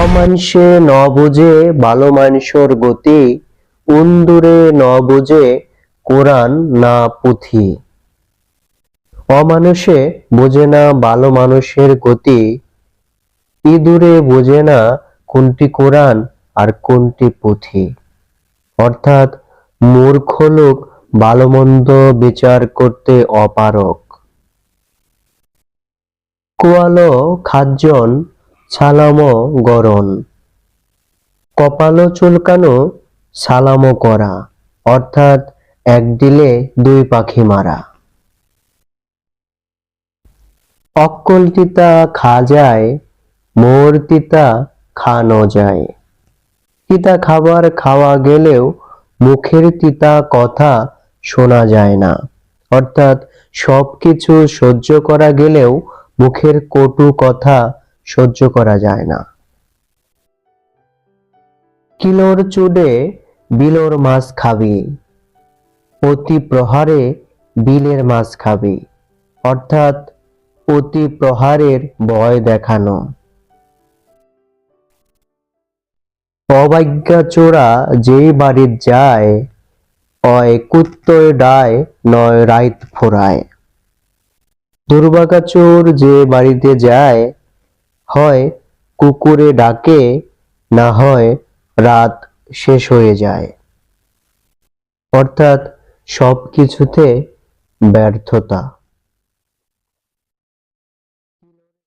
অমানসে ন বুঝে ভালো মানুষর গতি উন্দুরে ন বুঝে কোরআন না পুঁথি। অমানুষে বোঝে না ভালো মানুষের গতি, ইঁদুরে বোঝে না কোনটি কোরআন আর কোনটি পুঁথি। অর্থাৎ মূর্খ লোক ভালো মন্দ বিচার করতে অপারক কোয়ালো খাজ্জন ছালামো গরণ। কপালো চুলকানো, সালামো করা, অর্থাৎ এক দিলে দুই পাখি মারা। অক্কল তিতা খা যায়, মোর তিতা খানো যায়। তিতা খাবার খাওয়া গেলেও মুখের তিতা কথা শোনা যায় না। অর্থাৎ সবকিছু সহ্য করা গেলেও মুখের কটু কথা সহ্য করা যায় না। কিলোর চুডে বিলোর মাছ খাবি, অতি প্রহারে বিলের মাছ খাবি, অর্থাৎ অতি প্রহারের ভয় দেখানো। অবাজ্ঞা চোরা যেই বাড়ির যায়, অয় কুত্তয় ডায় নয় রাইত ফোরায়। দুর্বাগা চোর যে বাড়িতে যায় হয় কুকুরে ডাকে না হয় রাত শেষ হয়ে যায়। অর্থাৎ সব কিছুতে ব্যর্থতা।